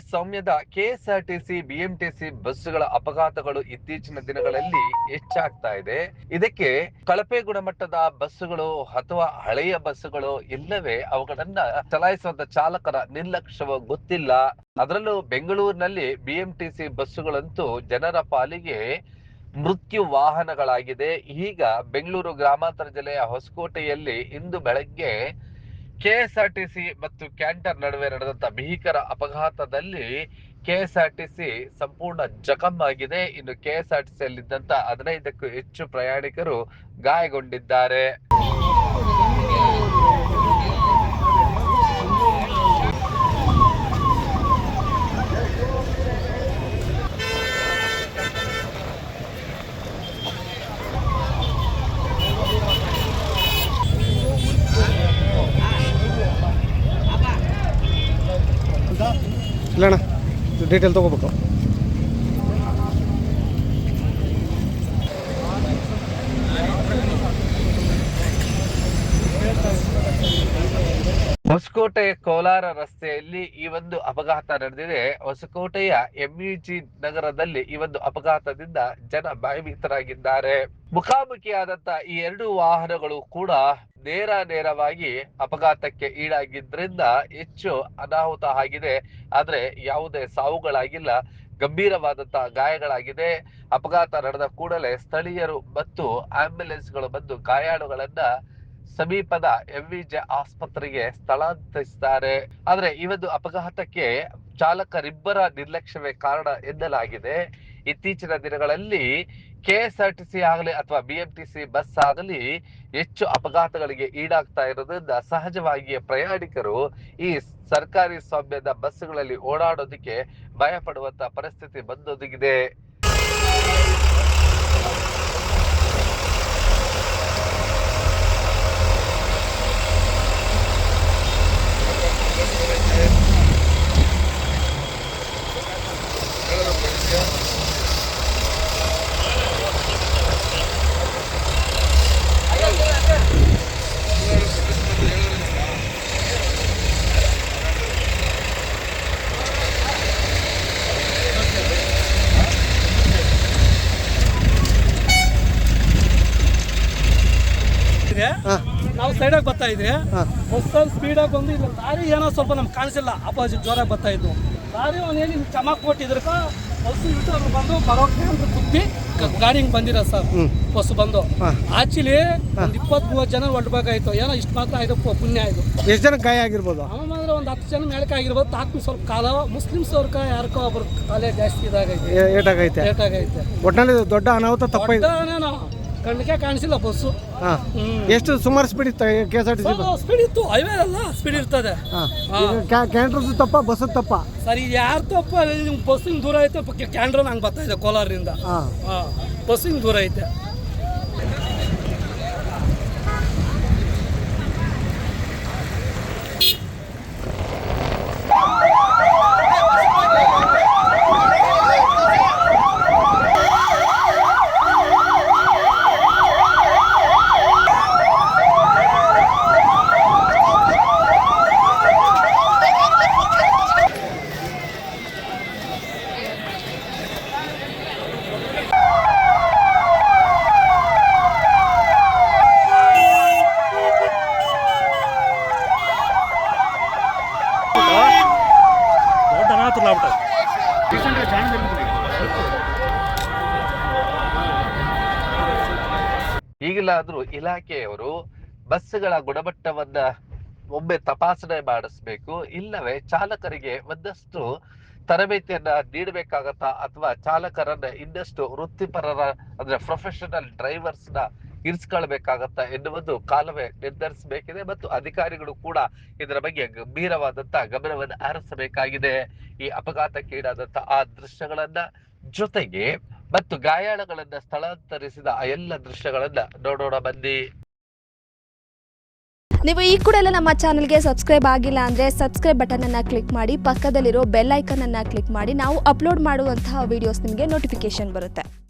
ಸ್ವಾಮ್ಯದ KSRTC BMTC ಬಸ್ಸುಗಳ ಅಪಘಾತಗಳು ಇತ್ತೀಚಿನ ದಿನಗಳಲ್ಲಿ ಹೆಚ್ಚಾಗ್ತಾ ಇದೆ. ಇದಕ್ಕೆ ಕಳಪೆ ಗುಣಮಟ್ಟದ ಬಸ್ಸುಗಳು ಅಥವಾ ಹಳೆಯ ಬಸ್ಸುಗಳು ಇಲ್ಲವೇ ಅವುಗಳನ್ನ ಚಲಾಯಿಸುವಂತ ಚಾಲಕರ ನಿರ್ಲಕ್ಷ್ಯವೋ ಗೊತ್ತಿಲ್ಲ. ಅದರಲ್ಲೂ ಬೆಂಗಳೂರಿನಲ್ಲಿ ಬಿಎಂಟಿಸಿ ಬಸ್ಸುಗಳಂತೂ ಜನರ ಪಾಲಿಗೆ ಮೃತ್ಯು ವಾಹನಗಳಾಗಿದೆ. ಈಗ ಬೆಂಗಳೂರು ಗ್ರಾಮಾಂತರ ಜಿಲ್ಲೆಯ ಹೊಸಕೋಟೆಯಲ್ಲಿ ಇಂದು ಬೆಳಗ್ಗೆ ಕೆಎಸ್ಆರ್ಟಿಸಿ ಮತ್ತು ಕ್ಯಾಂಟರ್ ನಡುವೆ ನಡೆದಂತ ಭೀಕರ ಅಪಘಾತದಲ್ಲಿ ಕೆಎಸ್ಆರ್ಟಿಸಿ ಸಂಪೂರ್ಣ ಜಖಂ ಆಗಿದೆ. ಇನ್ನು ಕೆಎಸ್ಆರ್ಟಿಸಿಯಲ್ಲಿದ್ದಂತ ಹದಿನೈದಕ್ಕೂ ಹೆಚ್ಚು ಪ್ರಯಾಣಿಕರು ಗಾಯಗೊಂಡಿದ್ದಾರೆ. ಇಲ್ಲಣ್ಣ ಡೀಟೇಲ್ ತೊಗೋಬೇಕು. ಹೊಸಕೋಟೆ ಕೋಲಾರ ರಸ್ತೆಯಲ್ಲಿ ಈ ಒಂದು ಅಪಘಾತ ನಡೆದಿದೆ. ಹೊಸಕೋಟೆಯ ಎಂಇಜಿ ನಗರದಲ್ಲಿ ಈ ಒಂದು ಅಪಘಾತದಿಂದ ಜನ ಭಯಭೀತರಾಗಿದ್ದಾರೆ. ಮುಖಾಮುಖಿಯಾದಂತ ಈ ಎರಡು ವಾಹನಗಳು ಕೂಡ ನೇರ ನೇರವಾಗಿ ಅಪಘಾತಕ್ಕೆ ಈಡಾಗಿದ್ದರಿಂದ ಹೆಚ್ಚು ಅನಾಹುತ ಆಗಿದೆ. ಆದ್ರೆ ಯಾವುದೇ ಸಾವುಗಳಾಗಿಲ್ಲ ಗಂಭೀರವಾದಂತಹ ಗಾಯಗಳಾಗಿದೆ. ಅಪಘಾತ ನಡೆದ ಕೂಡಲೇ ಸ್ಥಳೀಯರು ಮತ್ತು ಆಂಬ್ಯುಲೆನ್ಸ್ಗಳು ಬಂದು ಗಾಯಾಳುಗಳನ್ನ ಸಮೀಪದ ಎಂವಿಜೆ ಆಸ್ಪತ್ರೆಗೆ ಸ್ಥಳಾಂತರಿಸಿದ್ದಾರೆ. ಆದ್ರೆ ಈ ಒಂದು ಅಪಘಾತಕ್ಕೆ ಚಾಲಕರಿಬ್ಬರ ನಿರ್ಲಕ್ಷ್ಯವೇ ಕಾರಣ ಎನ್ನಲಾಗಿದೆ. ಇತ್ತೀಚಿನ ದಿನಗಳಲ್ಲಿ ಕೆಎಸ್ಆರ್ಟಿಸಿ ಆಗಲಿ ಅಥವಾ ಬಿಎಂಟಿಸಿ ಬಸ್ ಆಗಲಿ ಹೆಚ್ಚು ಅಪಘಾತಗಳಿಗೆ ಈಡಾಗ್ತಾ ಇರೋದ್ರಿಂದ ಸಹಜವಾಗಿಯೇ ಪ್ರಯಾಣಿಕರು ಈ ಸರ್ಕಾರಿ ಸ್ವಾಮ್ಯದ ಬಸ್ಸುಗಳಲ್ಲಿ ಓಡಾಡೋದಕ್ಕೆ ಭಯ ಪಡುವಂತ ಪರಿಸ್ಥಿತಿ ಬಂದೊದಗಿದೆ. ಇದೆ ಹಾಂ. ನಾವು ಸೈಡಾಗಿ ಬರ್ತಾ ಇದ್ರೆ ಹಾಂ. ಸ್ಪೀಡ್ ಸ್ಪೀಡಾಗಿ ಬಂದು ಇಲ್ಲ ಲಾರಿ ಏನೋ ಸ್ವಲ್ಪ ನಮ್ಗೆ ಕಾಣಿಸಿಲ್ಲ. ಅಪೋಸಿಟ್ ಜೋರಾಗಿ ಬರ್ತಾ ಇದ್ವು. ಲಾರಿ ಅವ್ನು ಏನು ಚಮಕ್ ಕೊಟ್ಟಿದ್ರಕ ಬಸ್ಸು ಇಟ್ಟು ಬಂದು ಬರೋಕ್ಕೆ ಅಂತ ಕುತ್ತಿ ಗಾಡಿ ಹಿಂಗೆ ಬಂದಿರ ಸರ್. ಬಸ್ ಬಂದು. ಆಕ್ಚುಲಿ ಒಂದು ಇಪ್ಪತ್ತ್ ಮೂವತ್ತು ಜನ ಒಡ್ಬೇಕಾಯ್ತು ಏನೋ ಇಷ್ಟು ಮಾತ್ರ ಆಯ್ತು ಪುಣ್ಯ ಆಯ್ತು ಎಷ್ಟು ಜನ ಗಾಯ ಆಗಿರ್ಬೋದು? ಆಮೇಲೆ ಅಂದ್ರೆ ಒಂದು ಹತ್ತು ಜನ ಮೇಳಕ್ಕೆ ಆಗಿರ್ಬೋದು. ತಾಕು ಸ್ವಲ್ಪ ಕಾಲ. ಮುಸ್ಲಿಮ್ಸ್ ಅವ್ರಕ ಯಾರಕೋ ಒಬ್ರು ಕಾಲೇ ಜಾಸ್ತಿ ಇದಾಗೈತೆ. ಏಟಾಗೈತೆ. ಏಟಾಗೈತೆ. ಒಟ್ಟಿನಲ್ಲಿ ದೊಡ್ಡ ಅನಾಹುತ ತಪ್ಪಾಯ್ತು ಕಣ್ಣಿಗೆ ಕಾಣಿಸಿಲ್ಲ ಬಸ್ಸು. ಹಾಂ. ಎಷ್ಟು ಸುಮಾರು ಸ್ಪೀಡ್ ಇತ್ತು K S R T C speed ಇತ್ತು ಹೈವೇ ಅಲ್ಲ ಸ್ಪೀಡ್ ಇರ್ತದೆ. ಕ್ಯಾಂಟ್ರದ್ದು ತಪ್ಪ ಬಸ್ಸು ತಪ್ಪ? ಸರಿ ಯಾರು ತಪ್ಪ? ನಿಮ್ಗೆ ಹಿಂಗೆ ದೂರ ಐತೆ ಕ್ಯಾಂಡ್ರನ್ ಹಂಗೆ ಬರ್ತಾ ಇದೆ ಕೋಲಾರದಿಂದ. ಹಾಂ. ಹಾಂ. ದೂರ ಐತೆ. ಈಗಲಾದ್ರೂ ಇಲಾಖೆಯವರು ಬಸ್ಗಳ ಗುಣಮಟ್ಟವನ್ನ ಒಮ್ಮೆ ತಪಾಸಣೆ ಮಾಡಿಸ್ಬೇಕು. ಇಲ್ಲವೇ ಚಾಲಕರಿಗೆ ಒಂದಷ್ಟು ತರಬೇತಿಯನ್ನ ನೀಡಬೇಕಾಗತ್ತಾ ಅಥವಾ ಚಾಲಕರನ್ನ ಇನ್ನಷ್ಟು ವೃತ್ತಿಪರರ, ಅಂದ್ರೆ ಪ್ರೊಫೆಷನಲ್ ಡ್ರೈವರ್ಸ್ನ ಇರಿಸ್ಕೊಳ್ಬೇಕಾಗತ್ತಾ ಎನ್ನುವುದು ಕಾಲವೇ ನಿರ್ಧರಿಸಬೇಕಿದೆ ಮತ್ತು ಅಧಿಕಾರಿಗಳು ಕೂಡ ಇದರ ಬಗ್ಗೆ ಗಂಭೀರವಾದಂತಹ ಗಮನವನ್ನು ಹರಿಸಬೇಕಾಗಿದೆ. ಈ ಅಪಘಾತಕ್ಕೀಡಾದಂತಹ ಆ ದೃಶ್ಯಗಳನ್ನ ಜೊತೆಗೆ ಮತ್ತು ಗಾಯಾಳುಗಳನ್ನ ಸ್ಥಳಾಂತರಿಸಿದ ಆ ಎಲ್ಲ ದೃಶ್ಯಗಳನ್ನ ನೋಡೋಣ ಬಂದಿ ನೀವು ಈ ಕೂಡ ಎಲ್ಲ ನಮ್ಮ ಚಾನಲ್ಗೆ ಸಬ್ಸ್ಕ್ರೈಬ್ ಆಗಿಲ್ಲ ಅಂದರೆ ಸಬ್ಸ್ಕ್ರೈಬ್ ಬಟನನ್ನು ಕ್ಲಿಕ್ ಮಾಡಿ, ಪಕ್ಕದಲ್ಲಿರೋ ಬೆಲ್ ಐಕನನ್ನು ಕ್ಲಿಕ್ ಮಾಡಿ, ನಾವು ಅಪ್ಲೋಡ್ ಮಾಡುವಂತಹ ವೀಡಿಯೋಸ್ ನಿಮಗೆ ನೋಟಿಫಿಕೇಶನ್ ಬರುತ್ತೆ.